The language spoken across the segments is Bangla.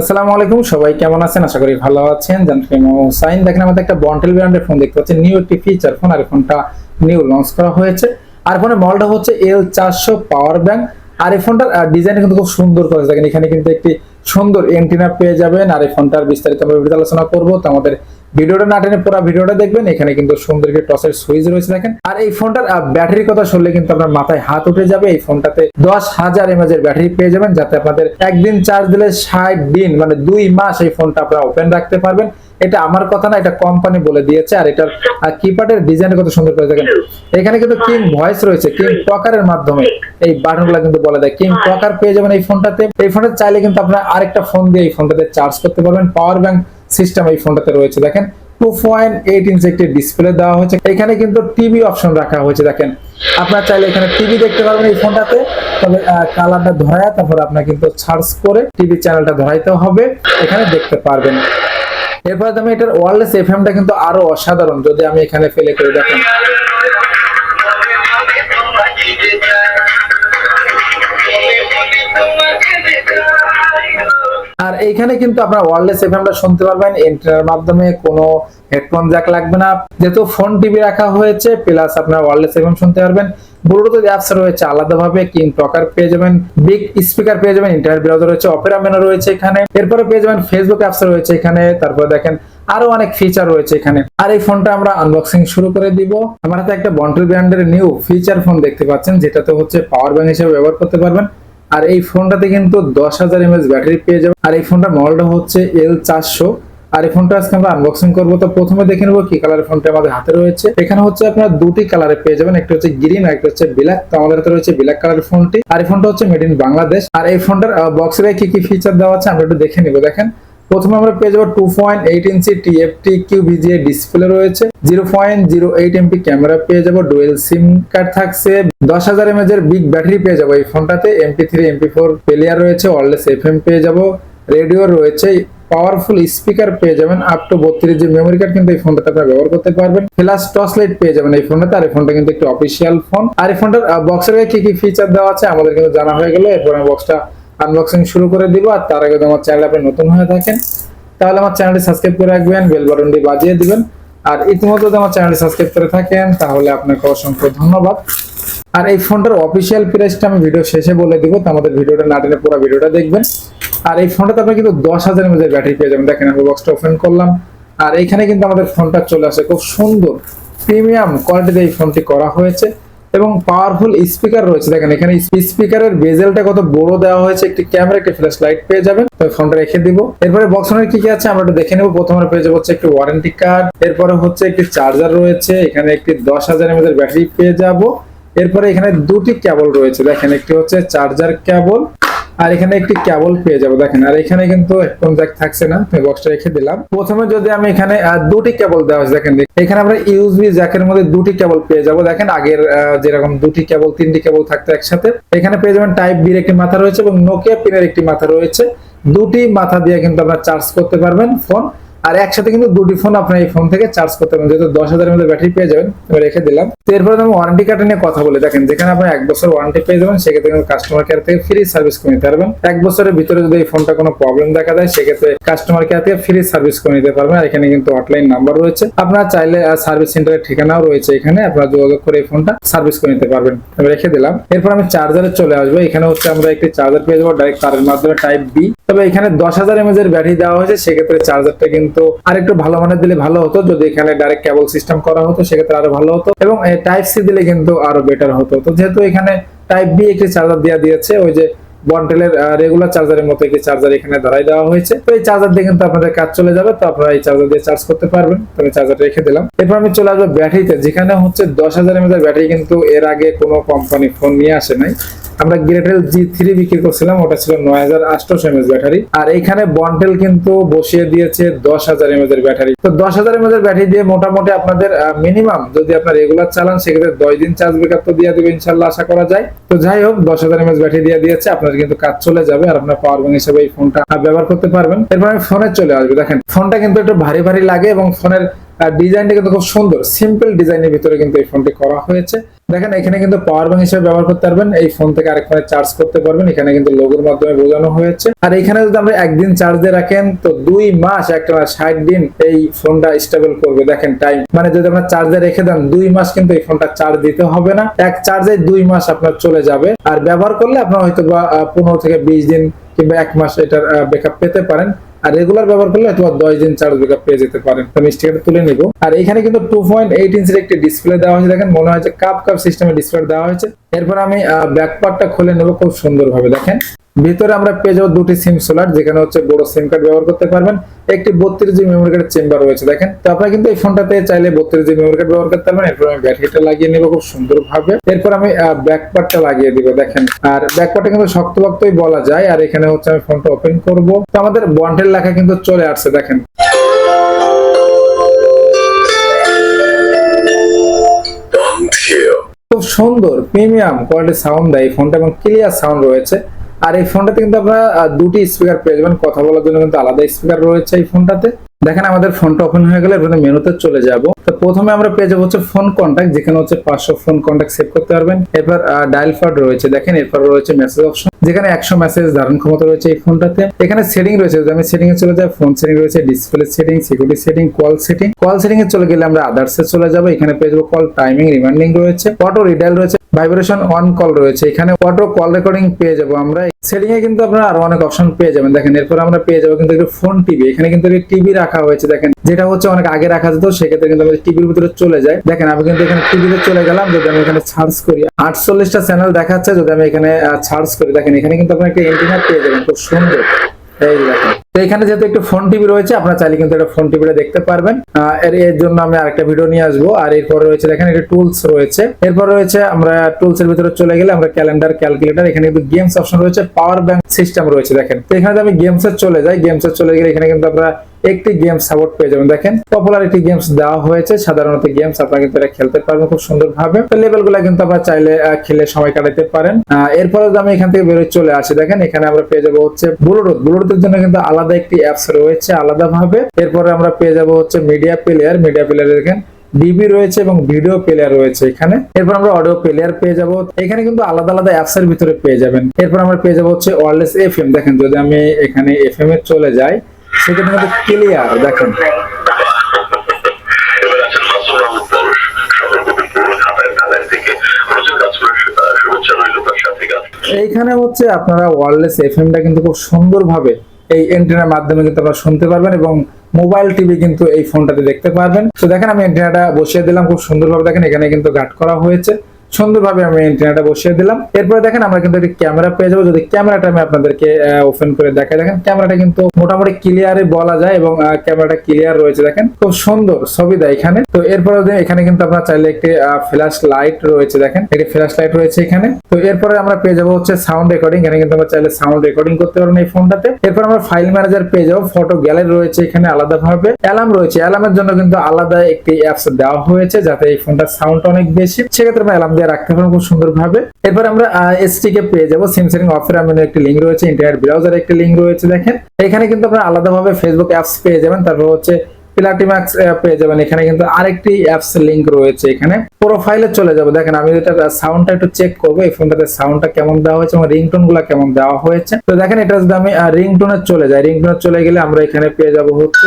আসসালামু আলাইকুম, সবাই কেমন আছেন? আশা করি ভালো আছেন। জানতে সাইন। দেখেন, আমাদের একটা বন্টেল ব্র্যান্ডের ফোন দেখতে পাচ্ছেন। নিউ একটি ফিচার ফোন আর ফোনটা নিউ লঞ্চ করা হয়েছে। আর ফোনের মডেলটা হচ্ছে এল চারশো পাওয়ার ব্যাংক আর এই ফোনটার ডিজাইন কিন্তু খুব সুন্দর করেছে। দেখেন, এখানে কিন্তু একটি সুন্দর এন্টিনা পেয়ে যাবেন। আর এই ফোনটার বিস্তারিত আমরা আলোচনা করব। তো আমাদের ভিডিওটা না টেনে পুরো ভিডিওটা দেখবেন, এখানে কিন্তু সুন্দর একটি টসের সুইচ রয়েছে দেখেন। আর এই ফোনটার ব্যাটারির কথা শুনলে কিন্তু আপনার মাথায় হাত উঠে যাবে, এই ফোনটাতে দশ হাজার এমএজ এর ব্যাটারি পেয়ে যাবেন, যাতে আপনাদের একদিন চার্জ দিলে ষাট দিন মানে দুই মাস এই ফোনটা আপনারা ওপেন রাখতে পারবেন। এটা আমার কথা না, এটা কোম্পানি বলে দিয়েছে, আর এটার কিপ্যাডের ডিজাইন কত সুন্দর করে দেখেন। এখানে কিন্তু কিং ভয়েস রয়েছে কিং টকারের মাধ্যমে। এই বাটনগুলো কিন্তু বলে দেয় কিং টকার পেয়ে যাবেন এই ফোনটাতে। এই ফোনটা চাইলে কিন্তু আপনারা আরেকটা ফোন দিয়ে এই ফোনটাতে চার্জ করতে পারবেন পাওয়ার ব্যাংক সিস্টেম এই ফোনটাতে রয়েছে, দেখেন। টু পয়েন্ট এইট ইঞ্চ একটি ডিসপ্লে দেওয়া হয়েছে। এখানে কিন্তু টিভি অপশন রাখা হয়েছে, দেখেন। আপনারা চাইলে এখানে টিভি দেখতে পারবেন এই ফোনটাতে। তবে কালারটা ধরায়, তারপর আপনার কিন্তু সার্চ করে টিভি চ্যানেলটা ধরাইতে হবে। এখানে দেখতে পারবেন। এরপরে আমি এটার ওয়ারলেস এফএমটা কিন্তু আরও অসাধারণ। যদি আমি এখানে ফেলে করে, দেখেন। আর এইখানে কিন্তু আপনারা ওয়ারলেস এফএমটা শুনতে পারবেন। এন্টার মাধ্যমে কোনো হেডফোন জ্যাক লাগবে না। যেহেতু ফোন টিভি রাখা হয়েছে প্লাস আপনারা ওয়ারলেস এফএম শুনতে পারবেন। ব্লুটুথ অ্যাপস রয়েছে আলাদাভাবে কিং টকার পেয়ে যাবেন বিগ স্পিকার পেয়ে যাবেন ইন্টারনেট ব্রাউজার রয়েছে অপেরা মেনু রয়েছে এখানে। এরপরে পেয়ে যাবেন ফেসবুক অ্যাপস রয়েছে এখানে, তারপরে দেখেন আরও অনেক ফিচার রয়েছে এখানে। আর এই ফোনটা আমরা আনবক্সিং শুরু করে দিব। আমার হাতে একটা বন্টল ব্র্যান্ডের নিউ ফিচার ফোন দেখতে পাচ্ছেন, যেটাতে হচ্ছে পাওয়ার ব্যাংক হিসেবে ব্যবহার করতে পারবেন। আর এই ফোনটাতে কিন্তু দশ হাজার এমএস ব্যাটারি পেয়ে যাবে আর এই ফোনটার মডেলটা হচ্ছে এল চারশো। আর এই ফোনটা আজকে আমরা আনবক্সিং করব। তো প্রথমে দেখে নেব কি কালার ফোনটা আমাদের হাতে রয়েছে। এখানে হচ্ছে আপনার দুটি কালারে পেয়ে যাবেন। একটা হচ্ছে গ্রিন আর একটা হচ্ছে ব্ল্যাক তো আমাদের হাতে রয়েছে ব্ল্যাক কালারের ফোনটি। আর এই ফোনটা হচ্ছে মেড ইন বাংলাদেশ আর এই ফোনটার বক্সের কি কি ফিচার দেওয়া আছে আমরা একটু দেখে নিবো। দেখেন প্রথমে আমরা পেয়ে যাব two point eight inch TFT Q VGA display রয়েছে zero point zero eight MP camera পেয়ে যাব ডুয়েল সিম কার্ড থাকছে, দশ হাজার এমএজ এর বিগ ব্যাটারি পেয়ে যাব এই ফোনটাতে MP three MP four player রয়েছে ওয়ারলেস এফ এম পেয়ে যাব রেডিও রয়েছে পাওয়ারফুল স্পিকার পেয়ে যাবেন আপ টু বত্রিশ জি মেমোরি কার্ড কিন্তু এই ফোনটাতে আপনারা ব্যবহার করতে পারবেন প্লাস টর্চ লাইট পেয়ে যাবেন এই ফোনটাতে আর এই ফোনটা কিন্তু একটি অফিসিয়াল ফোন আর এই ফোনটার বক্সের কি কি ফিচার দেওয়া আছে আমাদের কিন্তু জানা হয়ে গেল, এরপর বক্সটা আনবক্সিং শুরু করে দিব আর তার আগে আমার চ্যানেল আপনি নতুন হয়ে থাকেন, তাহলে আমার চ্যানেলটি সাবস্ক্রাইব করে রাখবেন বেল বাটনটি বাজিয়ে দিবেন। আর ইতিমধ্যে যদি আমার চ্যানেলটি সাবস্ক্রাইব করে থাকেন, তাহলে আপনাকে অসংখ্য ধন্যবাদ। আর এই ফোনটার অফিসিয়াল প্রাইসটা আমি ভিডিও শেষে বলে দিব, তো আমাদের ভিডিওটা না টেনে পুরো ভিডিওটা দেখবেন। আর এই ফোনটাতে আপনি কিন্তু দশ হাজার এমএজের ব্যাটারি পেয়ে যাবেন। দেখেন আমি বক্সটা ওপেন করলাম। আর এখানে কিন্তু আমাদের ফোনটা চলে আসে খুব সুন্দর প্রিমিয়াম কোয়ালিটিতে এই ফোনটি করা হয়েছে। এবং পাওয়ারফুল স্পিকার রয়েছে। দেখেন, এখানে স্পিকারের বেজেলটা কত বড় দেওয়া হয়েছে। একটি ক্যামেরা একটি ফ্ল্যাশ লাইট পেয়ে যাবেন। তো ফোনটা রেখে দিব। এরপরে বক্স অনেক কি কি আছে আমরা একটু দেখে নেব। প্রথমে পেয়ে যাব হচ্ছে একটি ওয়ারেন্টি কার্ড এরপরে হচ্ছে একটি চার্জার রয়েছে। এখানে একটি দশ হাজার এর ব্যাটারি পেয়ে যাব। এরপরে এখানে দুটি কেবল রয়েছে। দেখেন, একটি হচ্ছে চার্জার কেবল আর এখানে একটি কেবল পেয়ে যাব, দেখেন। আর এখানে কিন্তু হেডফোন জ্যাক থাকছে না আমি বক্সটা রেখে দিলাম। প্রথমে যদি আমি এখানে দুটি কেবল দেওয়া হয়েছে দেখেন। এখানে আমরা ইউএসবি জ্যাকের মধ্যে দুটি কেবল পেয়ে যাব, দেখেন। আগের যেরকম দুটি কেবল তিনটি কেবল থাকতো একসাথে। এখানে পেয়ে যাবেন টাইপ বির একটি মাথা রয়েছে এবং নোকিয়া পিনের একটি মাথা রয়েছে। দুটি মাথা দিয়ে কিন্তু আপনার চার্জ করতে পারবেন ফোন আর একসাথে কিন্তু দুটি ফোন আপনার এই ফোন থেকে চার্জ করতে পারবেন যেহেতু দশ হাজারের মধ্যে ব্যাটারি পেয়ে যাবেন রেখে দিলাম। এরপরে আমি ওয়ারেন্টি কার্ড নিয়ে কথা বলে। দেখেন, যেখানে আপনি এক বছর ওয়ারেন্টি পেয়ে যাবেন, সেক্ষেত্রে কিন্তু কাস্টমার কেয়ার থেকে ফ্রি সার্ভিস করে নিতে পারবেন। এক বছরের ভিতরে যদি এই ফোনটা কোনো প্রবলেম দেখা দেয়, সেক্ষেত্রে কাস্টমার কেয়ার থেকে ফ্রি সার্ভিস করে নিতে পারবেন। আর এখানে কিন্তু হটলাইন নাম্বার রয়েছে। আপনারা চাইলে সার্ভিস সেন্টারের ঠিকানাও রয়েছে এখানে। আপনারা যোগাযোগ করে এই ফোনটা সার্ভিস করে নিতে পারবেন। আমি রেখে দিলাম। এরপর আমি চার্জারে চলে আসব। এখানে হচ্ছে আমরা একটি চার্জার পেয়ে যাব ডাইরেক্ট তারের মাধ্যমে টাইপ বি তবে এখানে দশ হাজার এমএজ এর ব্যাটারি দেওয়া হয়েছে। সেক্ষেত্রে চার্জারটা কিন্তু আরেকটু ভালো মানের দিলে ভালো হতো। যদি এখানে ডাইরেক্ট কেবল সিস্টেম করা হতো, সেক্ষেত্রে আরও ভালো হতো। এবং টাইপ সি দিলে কিন্তু আরও বেটার হতো। তো যেহেতু এখানে টাইপ বি একটি চার্জার দেওয়া দিয়েছে, ওই যে বন্টেলের রেগুলার চার্জারের মতো একটি চার্জার এখানে ধরাই দেওয়া হয়েছে। তো এই চার্জার দিয়ে কিন্তু আপনাদের কাজ চলে যাবে। তো আপনারা এই চার্জার দিয়ে চার্জ করতে পারবেন। তো আমি চার্জার রেখে দিলাম। এরপর আমি চলে আসব ব্যাটারিতে যেখানে হচ্ছে দশ হাজার এমএজ ব্যাটারি কিন্তু এর আগে কোনো কোম্পানি ফোন নিয়ে আসে নাই। আমরা গ্রেটেল জি থ্রি বিক্রি করছিলাম, ওটা ছিল নয় হাজার আটশোশো এমএজ ব্যাটারি। আর এখানে বন্টেল কিন্তু বসিয়ে দিয়েছে দশ হাজার এমএজ এর ব্যাটারি। তো দশ হাজার এমএজ এর ব্যাটারি দিয়ে মোটামুটি আপনাদের মিনিমাম যদি আপনার রেগুলার চালান, সেক্ষেত্রে দশ দিন চার্জ ব্যাকআপ তো দিয়ে দেবে ইনশাল্লাহ, আশা করা যায়। তো যাই হোক, দশ হাজার এমএজ ব্যাটারি দিয়ে দিয়েছে, আপনার কিন্তু কাজ চলে যাবে আর আপনার পাওয়ার ব্যাংক হিসেবে এই ফোনটা ব্যবহার করতে পারবেন। এরপর আমি ফোনে চলে আসবে, দেখেন। ফোনটা কিন্তু একটু ভারী ভারী লাগে এবং ফোনের আর ডিজাইনটা কিন্তু খুব সুন্দর। সিম্পল ডিজাইনের ভিতরে কিন্তু এই ফোনটি করা হয়েছে। দেখেন, এখানে কিন্তু পাওয়ার ব্যাংক হিসেবে ব্যবহার করতে পারবেন। এই ফোন থেকে আরেক ফোনে চার্জ করতে পারবেন। এখানে কিন্তু লোগোর মাধ্যমে বোঝানো হয়েছে। আর এখানে যদি আমরা একদিন চার্জ দিয়ে রাখেন, তো দুই মাস, একটা ষাট দিন এই ফোনটা স্টেবল করবে। দেখেন টাইম মানে যদি আপনার চার্জে রেখে দেন, দুই মাস কিন্তু এই ফোনটা চার্জ দিতে হবে না। এক চার্জে দুই মাস আপনার চলে যাবে। আর ব্যবহার করলে আপনার হয়তো বা পনেরো থেকে বিশ দিন কিংবা এক মাস এটার ব্যাকআপ পেতে পারেন। আর রেগুলার ব্যবহার করলে তোমার দশ দিন চার্জ ব্যাকআপ পেয়ে যেতে পারেন। আমি স্টিকারটা তুলে নিব। আর এখানে কিন্তু টু পয়েন্ট এইট ইঞ্চের একটি ডিসপ্লে দেওয়া হয়েছে। দেখেন, মনে হয় যে কাপ কাপ সিস্টেমে ডিসপ্লে দেওয়া হয়েছে। এরপর আমি ব্যাক পার্টটা খুলে নেব খুব সুন্দর ভাবে দেখেন ভিতরে আমরা পেয়ে যাব দুটি সিম সোলার যেখানে হচ্ছে বড় সিম কার্ড ব্যবহার করতে পারবেন। একটি বত্রিশ জিবি মেমোরি কার্ড চেম্বার রয়েছে দেখেন। তো আপনারা কিন্তু এই ফোনটাতে চাইলে বত্রিশ জিবি মেমোরি কার্ড ব্যবহার করতে পারবেন। এরপর আমি ব্যাটারিটা লাগিয়ে নেব খুব সুন্দর ভাবে এরপর আমি ব্যাক পার্টটা লাগিয়ে দিব দেখেন। আর ব্যাক পার্টটা কিন্তু শক্তভক্তই বলা যায় আর এখানে হচ্ছে আমি ফোনটা ওপেন করব। তো আমাদের বন্ডের লেখা কিন্তু চলে আসছে দেখেন। খুব সুন্দর প্রিমিয়াম কোয়ালিটি সাউন্ড দেয় এই ফোনটা এবং ক্লিয়ার সাউন্ড রয়েছে। আর এই ফোনটাতে কিন্তু আপনারা দুটি স্পিকার পেয়ে যাবেন। কথা বলার জন্য কিন্তু আলাদা স্পিকার রয়েছে এই ফোনটাতে। দেখেন আমাদের ফোনটা ওপেন হয়ে গেলে মেনুতে চলে যাব। তো প্রথমে আমরা পেয়ে যাব হচ্ছে ফোন কন্ট্যাক্ট যেখানে হচ্ছে পাঁচশো ফোন কন্ট্যাক্ট সেভ করতে পারবেন। এরপর ডায়াল ফার্ড রয়েছে। দেখেন, এরপর রয়েছে মেসেজ অপশন যেখানে একশো মেসেজ ধারণ ক্ষমতা রয়েছে এই ফোনটাতে এখানে সেটিং রয়েছে। আমি সেটিং এ চলে যাই ফোন সেটিং রয়েছে display setting security setting call setting call setting এ চলে গেলে আমরা আদার্স এ চলে যাব। এখানে পেয়ে যাব কল টাইমিং রিমাইন্ডিং রয়েছে। অটো রিডাইল রয়েছে ভাইব্রেশন অন কল রয়েছে। এখানে অটো কল রেকর্ডিং পেয়ে যাব আমরা। সেটিং এ কিন্তু আপনারা আরও অনেক অপশন পেয়ে যাবেন। দেখেন, এরপর আমরা পেয়ে যাব কিন্তু ফোন টিভি এখানে কিন্তু টিভি রাখা হয়েছে। দেখেন, যেটা হচ্ছে অনেক আগে রাখা যেত, সেক্ষেত্রে কিন্তু আমাদের টিভির ভিতরে চলে যায়। দেখেন, আমি কিন্তু এখানে টিভিতে চলে গেলাম, যদি আমি এখানে সার্চ করি, আটচল্লিশটা চ্যানেল দেখাচ্ছে, যদি আমি এখানে সার্চ করি, দেখেন, এখানে কিন্তু আপনার একটা এন্টিনা পেয়ে যাবেন, খুব সুন্দর। এখানে যেহেতু একটু ফোন টিভি রয়েছে, আপনারা চাইলে কিন্তু একটা ফোন টিভিটা দেখতে পারবেন। এর এর জন্য আমি আরেকটা ভিডিও নিয়ে আসব, আর এরপর রয়েছে, দেখেন এটা টুলস রয়েছে। এরপর রয়েছে, আমরা টুলস এর ভিতরে চলে গেলে আমরা ক্যালেন্ডার ক্যালকুলেটর এখানে কিন্তু গেমস অপশন রয়েছে পাওয়ার ব্যাংক সিস্টেম রয়েছে, দেখেন। তো এখানে আমি গেমস এর চলে যাই গেমস এর চলে গেলে এখানে কিন্তু আপনারা একটি গেম সাপোর্ট পেয়ে যাবেন। দেখেন পপুলার একটি গেমস দেওয়া হয়েছে। সাধারণত গেমস আপনারা কিন্তু এটা খেলতে পারবেন খুব সুন্দর ভাবে তো লেভেলগুলা কিন্তু আপনারা চাইলে খেলে সময় কাটাতে পারেন। এরপরে আমি এখান থেকে বেরোয় চলে আসি। দেখেন, এখানে আমরা পেয়ে যাব হচ্ছে ব্লুটুথ ব্লুটুথের জন্য কিন্তু আলাদা একটি অ্যাপস রয়েছে আলাদা ভাবে এরপরে আমরা পেয়ে যাব হচ্ছে মিডিয়া প্লেয়ার মিডিয়া প্লেয়ার দেখেন ডিবি রয়েছে এবং ভিডিও প্লেয়ার রয়েছে এখানে। এরপর আমরা অডিও প্লেয়ার পেয়ে যাব। এখানে কিন্তু আলাদা আলাদা অ্যাপস এর ভিতরে পেয়ে যাবেন। এরপর আমরা পেয়ে যাব হচ্ছে ওয়ারলেস এফএম দেখেন, যদি আমি এখানে এফএম এ চলে যাই সেক্ষেত্রে কিন্তু ক্লিয়ার দেখেন। এইখানে হচ্ছে আপনারা ওয়ারলেস এফএমটা কিন্তু খুব সুন্দরভাবে এই এন্টেনার মাধ্যমে কিন্তু আপনারা শুনতে পারবেন এবং মোবাইল টিভি কিন্তু এই ফোনটাতে দেখতে পারবেন। তো দেখেন আমি এন্টেনাটা বসিয়ে দিলাম খুব সুন্দরভাবে দেখেন এখানে কিন্তু গার্ড করা হয়েছে। সুন্দরভাবে আমি এন্টেনাটা বসিয়ে দিলাম। এরপরে দেখেন আমরা কিন্তু একটি ক্যামেরা পেয়ে যাব। যদি ক্যামেরাটা আমি আপনাদেরকে ওপেন করে দেখাই, দেখেন ক্যামেরাটা কিন্তু মোটামুটি ক্লিয়ারে বলা যায় এবং ক্যামেরাটা ক্লিয়ার রয়েছে, দেখেন। খুব সুন্দর ছবি দেয় এখানে। তো এরপরে এখানে কিন্তু আপনারা চাইলে একটি ফ্ল্যাশ লাইট রয়েছে, দেখেন। একটি ফ্ল্যাশ লাইট রয়েছে এখানে। তো এরপরে আমরা পেয়ে যাব হচ্ছে সাউন্ড রেকর্ডিং এখানে কিন্তু আমরা চাইলে সাউন্ড রেকর্ডিং করতে পারবেন এই ফোনটাতে এরপর আমরা ফাইল ম্যানেজার পেয়ে যাব। ফটো গ্যালারি রয়েছে এখানে আলাদা ভাবে অ্যালার্ম রয়েছে। অ্যালার্মের জন্য কিন্তু আলাদা একটি অ্যাপস দেওয়া হয়েছে, যাতে এই ফোনটার সাউন্ড অনেক বেশি। সেক্ষেত্রে আমরা অ্যালার্ম দিয়ে রাখতে পারব খুব সুন্দর ভাবে এরপর আমরা এসটি কে পেয়ে যাব। সিম সেটিং অফের আমি একটি লিঙ্ক রয়েছে। ইন্টারনেট ব্রাউজার একটি লিঙ্ক রয়েছে, দেখেন। এখানে কিন্তু আপনারা আলাদাভাবে ফেসবুক অ্যাপস পেয়ে যাবেন। তারপর হচ্ছে প্লাটিম্যাক্স পেয়ে যাবেন। এখানে কিন্তু আরেকটি অ্যাপস লিংক রয়েছে এখানে। প্রোফাইলে চলে যাব। দেখেন, আমি এটা সাউন্ডটা একটু চেক করব। এই ফোনটাতে সাউন্ডটা কেমন দেওয়া হয়েছে এবং রিংটোনগুলা কেমন দেওয়া হয়েছে। তো দেখেন এটা যদি আমি রিংটোনে চলে যাই, রিংটোনে চলে গেলে আমরা এখানে পেয়ে যাব হচ্ছে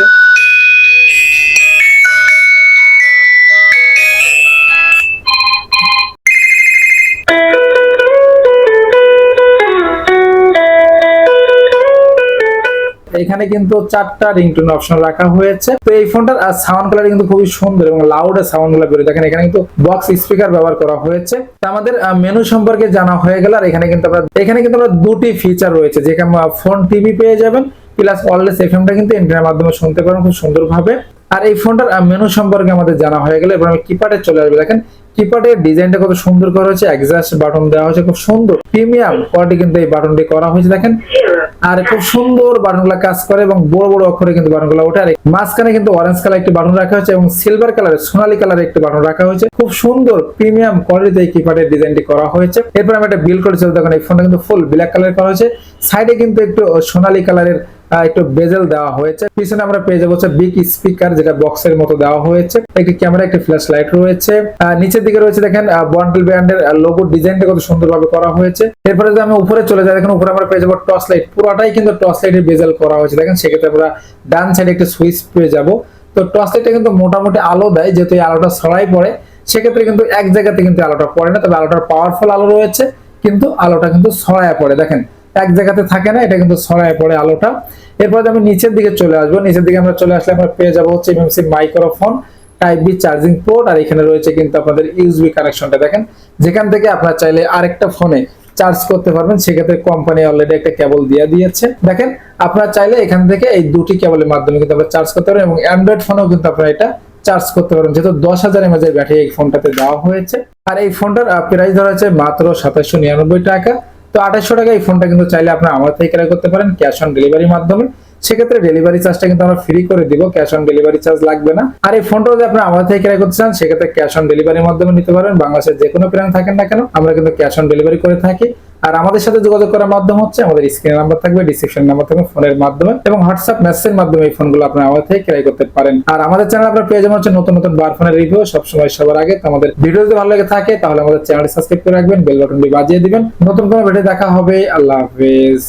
এখানে কিন্তু চারটা রিংটোন অপশন রাখা হয়েছে। তো এই ফোনটার সাউন্ড কোয়ালিটি কিন্তু খুবই সুন্দর এবং লাউড সাউন্ডগুলো বেরোয়। দেখেন, এখানে কিন্তু বক্স স্পিকার ব্যবহার করা হয়েছে। আমাদের মেনু সম্পর্কে জানা হয়ে গেল, আর এখানে কিন্তু আমরা, এখানে কিন্তু আমরা দুটি ফিচার রয়েছে, যেখানে ফোন টিভি পেয়ে যাবেন প্লাস ওয়ারলেস এফএমটা কিন্তু ইন্টারনেট মাধ্যমে শুনতে পারেন খুব সুন্দরভাবে। আর এই ফোনটার মেনু সম্পর্কে আমাদের জানা হয়ে গেলে, এবার আমি কিপ্যাডে চলে আসবে। দেখেন কিপ্যাডের ডিজাইনটা কত সুন্দর করা হয়েছে এক্সাস্ট বাটন দেওয়া হয়েছে, খুব সুন্দর প্রিমিয়াম কোয়ালিটি কিন্তু এই বাটনটি করা হয়েছে। দেখেন আর খুব সুন্দর বাটনগুলো কাজ করে এবং বড় বড় অক্ষরে কিন্তু বাটনগুলো ওঠে। আর মাঝখানে কিন্তু অরেঞ্জ কালার একটি বাটন রাখা হয়েছে এবং সিলভার কালারের সোনালি কালারের একটি বাটন রাখা হয়েছে। খুব সুন্দর প্রিমিয়াম কোয়ালিটিতে এই কিপ্যাডের ডিজাইনটি করা হয়েছে। এরপর আমি একটা বিল করেছিলাম দেখুন এই ফোনটা কিন্তু ফুল ব্ল্যাক কালার করা হয়েছে। সাইডে কিন্তু একটু সোনালি কালারের একটু বেজেল দেওয়া হয়েছে। পিছনে আমরা পেয়ে যাব হচ্ছে বিগ স্পিকার যেটা বক্সের মতো দেওয়া হয়েছে। একটি ক্যামেরা একটি ফ্ল্যাশ লাইট রয়েছে নিচের দিকে রয়েছে দেখেন বন্ডেল ব্র্যান্ডের লোগো ডিজাইনটা কত সুন্দরভাবে করা হয়েছে। এরপরে যদি আমি উপরে চলে যাই, দেখেন উপরে আমরা পেয়ে যাব টর্চ লাইট পুরোটাই কিন্তু টর্চ লাইটের বেজেল করা হয়েছে। দেখেন, সেক্ষেত্রে আমরা ডান সাইডে একটা সুইচ পেয়ে যাব। তো টর্চ লাইটটা কিন্তু মোটামুটি আলো দেয়, যেহেতু এই আলোটা ছড়াই পড়ে। সেক্ষেত্রে কিন্তু এক জায়গাতে কিন্তু আলোটা পড়ে না, তবে আলোটার পাওয়ারফুল আলো রয়েছে। কিন্তু আলোটা কিন্তু ছড়ায় পড়ে। দেখেন এক জায়গাতে থাকে না, এটা কিন্তু ছড়ায় পড়ে আলোটা। এরপর আমি নিচের দিকে চলে আসব, নিচের দিকে আমরা চলে আসলে আমরা পেয়ে যাব হচ্ছে MMC microphone type B charging port আর এখানে রয়েছে কিন্তু আপনাদের ইউএসবি কানেকশনটা দেখেন। যেখান থেকে আপনারা চাইলে আরেকটা ফোনে চার্জ করতে পারবেন, সেক্ষেত্রে কোম্পানি অলরেডি একটা কেবল দিয়ে দিয়েছে। দেখেন, আপনারা চাইলে এখান থেকে এই দুটি কেবলের মাধ্যমে কিন্তু আপনারা চার্জ করতে পারেন, এবং অ্যান্ড্রয়েড ফোনেও কিন্তু আপনারা এটা চার্জ করতে পারবেন, যেহেতু দশ হাজার এমএজ এর ব্যাটারি এই ফোনটাতে দেওয়া হয়েছে। আর এই ফোনটার প্রাইস ধরা হয়েছে মাত্র সাতাশশো নিরানব্বই টাকা। তো আঠাশশো টাকা এই ফোনটা কিন্তু চাইলে আপনারা আমার থেকে ক্রয় করতে পারেন ক্যাশ অন ডেলিভারির মাধ্যমে। সেক্ষেত্রে ডেলিভারি চার্জটা কিন্তু আমরা ফ্রি করে দিব ক্যাশ অন ডেলিভারি চার্জ লাগবে না। আর এই ফোনটা যদি আপনারা আমার থেকে ক্রয় করতে চান, সেক্ষেত্রে ক্যাশ অন ডেলিভারির মাধ্যমে নিতে পারেন। বাংলাদেশের যে কোনো প্রান্ত থাকেন না কেন, আমরা কিন্তু ক্যাশ অন ডেলিভারি করে থাকি। আর আমাদের সাথে যোগাযোগ করার মাধ্যম হচ্ছে, আমাদের স্ক্রিন নাম্বার থাকবে ডিসক্রিপশন নাম্বার থাকবে ফোনের মাধ্যমে এবং হোয়াটসঅ্যাপ মেসেজের মাধ্যমে এই ফোনগুলো আপনারা আমাদের থেকে ক্রয় করতে পারেন। আর আমাদের চ্যানেল আপনারা পেয়ে যাবেন হচ্ছে নতুন নতুন বার ফোনের রিভিউ সবসময় সবার আগে। তো আমাদের ভিডিও যদি ভালো লাগে থাকে, তাহলে আমাদের চ্যানেলটি সাবস্ক্রাইব করে রাখবেন বেল বাটনটি বাজিয়ে দিবেন। নতুন কোনো ভিডিও দেখা হবে, আল্লাহ হাফেজ।